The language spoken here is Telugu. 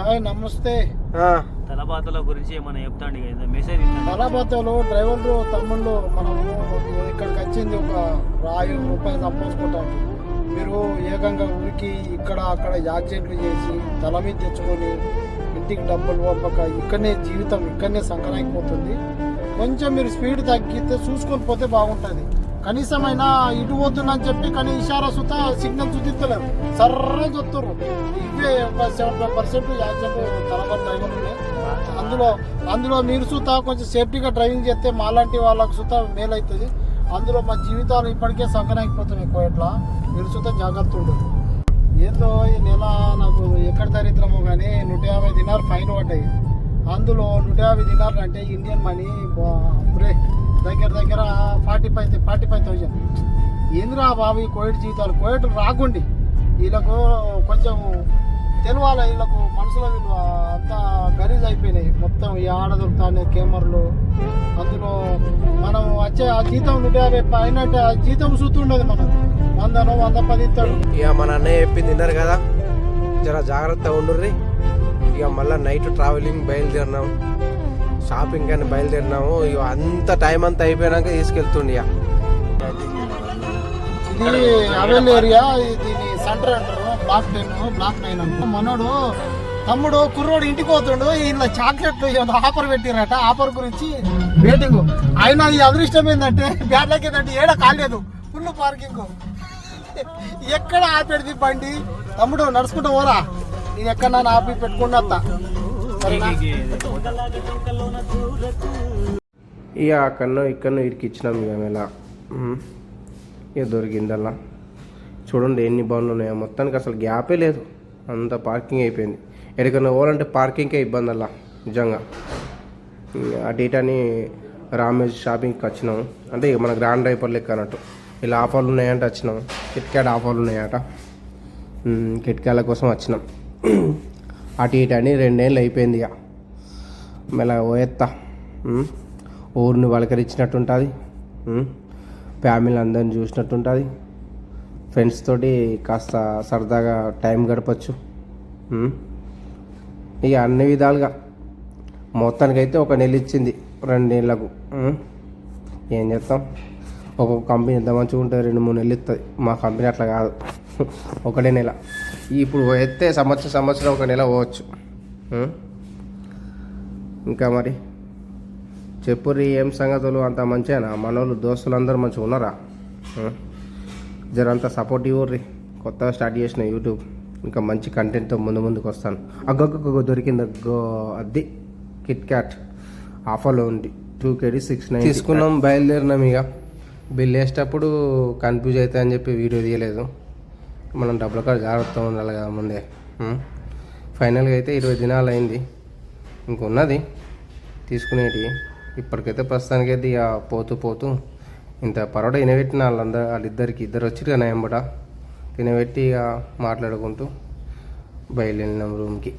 హాయ్ నమస్తే. తలబాతల గురించి ఏమైనా చెప్తాండి మెసేజ్ తలబద్దలు డ్రైవర్లు తమ్ముళ్ళు మనము ఇక్కడికి వచ్చింది ఒక రాయి రూపాయలు సంపోసుకోవటానికి మీరు ఏకంగా ఊరికి ఇక్కడ అక్కడ యాక్సిడెంట్లు చేసి తల మీద తెచ్చుకొని ఇంటికి డబ్బులు పంపక ఇక్కడనే జీవితం ఇక్కడనే సంకరాయిపోతుంది. కొంచెం మీరు స్పీడ్ తగ్గితే చూసుకొని పోతే బాగుంటుంది. కనీసమైనా ఇటు పోతుందని చెప్పి కానీ ఇషారా సుత సిగ్నల్ చూపిస్తలేరు సర్రే చూస్తున్నారు ఇవే ఒక సెవెంటీ ఫైవ్ పర్సెంట్ యాక్సిడెంట్ తలబడి డ్రైవర్ ఉన్నాయి అందులో అందులో మీరు సుత కొంచెం సేఫ్టీగా డ్రైవింగ్ చేస్తే మాలాంటి వాళ్ళకు సుత మేలు అవుతుంది అందులో మా జీవితాలు ఇప్పటికే సంకనాయిపోతున్నాయి కోయట్లా మీరు సుత జాగ్రత్త ఉండదు ఏందో ఈ నెల నాకు ఎక్కడ దరిద్రమో కానీ నూట యాభై దినారు ఫైన్ పడ్డాయి. అందులో నూట యాభై దినాలు అంటే ఇండియన్ మనీ బ్రే దగ్గర దగ్గర forty five forty five thousand ఏందిరా బాబు ఈ కోవిడ్ జీవితాలు? కోవిడ్ రాకుండి. వీళ్ళకు కొంచెం తెలవాలి? వీళ్ళకు మనసులో వీళ్ళు అంతా గలీజ్ అయిపోయినాయి. మొత్తం ఈ ఆడ దొరుకుతాయి కెమెరాలు. అందులో మనం వచ్చే ఆ జీతం నూట యాభై పైన ఆ జీతం చూస్తుండదు మనం వందను వంద పది ఇస్తాడు. ఇక మన అన్నయ్య చెప్పింది తిన్నారు కదా? జర జాగ్రత్తగా ఉండుర్రి. ఇక మళ్ళీ నైట్ ట్రావెలింగ్ బయలుదేరినాం. షాపింగ్ అని బయలుదేరినాము. ఇక అంత టైం అంతా అయిపోయినాక తీసుకెళ్తుండే ఇది అవెల్ ఏరియా దీని సెంటర్ అంటారు. బ్లాక్ బ్లాక్ నైన్ అంటారు. మనోడు తమ్ముడు కుర్రోడు ఇంటికి పోతుండు. ఇలా చాక్లెట్లు ఆఫర్ పెట్టిరట ఆఫర్ గురించి వెయిటింగ్ ఆయన ఈ అదృష్టం ఏంటంటే బ్యాడ్ లక్ ఏంటంటే ఏడ కాలేదు. Full parking. ఎక్కడ ఆపేది బండి? తమ్ముడు నడుచుకుంటూ పోరా. నేను ఎక్కడ ఆపి పెట్టుకుని ఇక అక్కడనో ఇక్కడనో ఇరికిచ్చినాం ఇక ఇలా ఇక దొరికిందల్లా. చూడండి ఎన్ని బండ్లు ఉన్నాయో మొత్తానికి అసలు గ్యాపే లేదు. అంత పార్కింగ్ అయిపోయింది. ఎక్కడికైనా పోవాలంటే పార్కింగ్కే ఇబ్బంది అలా నిజంగా. అటు ఇటు అని రామేజ్ షాపింగ్కి వచ్చినాం. అంటే ఇక మన గ్రాండ్ డ్రైవర్ లెక్క అన్నట్టు. ఇలా ఆఫర్లు ఉన్నాయంటే వచ్చినాం. కిట్ క్యాట్ ఆఫర్లు ఉన్నాయట. కిట్కాల కిట్ క్యాట్ల కోసం వచ్చినాం. అటు ఇటు అని రెండేళ్ళు అయిపోయింది ఇక. మెల్లగా పోయేత్తా. ఊరిని పలకరించినట్టు ఉంటుంది ఫ్యామిలీ అందరిని చూసినట్టు ఉంటుంది ఫ్రెండ్స్ తోటి కాస్త సరదాగా టైం గడపచ్చు. ఇక అన్ని విధాలుగా. మొత్తానికైతే ఒక నెల ఇచ్చింది రెండేళ్ళకు నెలలకు ఏం చేస్తాం? ఒక్కొక్క కంపెనీ ఎంత మంచిగా ఉంటుంది రెండు మూడు నెలలు ఇస్తుంది మా కంపెనీ అట్లా కాదు. ఒకటే నెల. ఇప్పుడు ఎత్తే సంవత్సరం సంవత్సరం ఒక నెల పోవచ్చు. ఇంకా మరి? చెప్పుర్రి ఏం సంగతులు? అంత మంచిగానా మనోళ్ళు దోస్తులు అందరూ మంచిగా ఉన్నారా? జర జరంతా సపోర్ట్ ఇవ్వర్రి. కొత్తగా స్టార్ట్ చేసిన యూట్యూబ్ ఇంకా మంచి కంటెంట్తో ముందు ముందుకు వస్తాను. అగ్గొగ్గ దొరికింది. అగ్గో అది కిట్ క్యాట్ ఆఫర్లో ఉంది. టూ కేడీ సిక్స్ నైన్ తీసుకున్నాం బయలుదేరినాం ఇక. బిల్ వేసేటప్పుడు కన్ఫ్యూజ్ అవుతాయని చెప్పి వీడియో తీయలేదు. మనం డబ్బుల కాడ జాగ్రత్త ఉండాలి కదా ముందే. ఫైనల్గా అయితే ఇరవై దినాలు అయింది. ఇంకున్నది తీసుకునేటి. ఇప్పటికైతే ప్రస్తుతానికైతే ఇక పోతూ పోతూ ఇంత పరోటా తినబెట్టిన వాళ్ళందరూ వాళ్ళిద్దరికి ఇద్దరు వచ్చి కదా ఎంబట తినబెట్టి ఇక మాట్లాడుకుంటూ బయలుదేరినాం రూమ్కి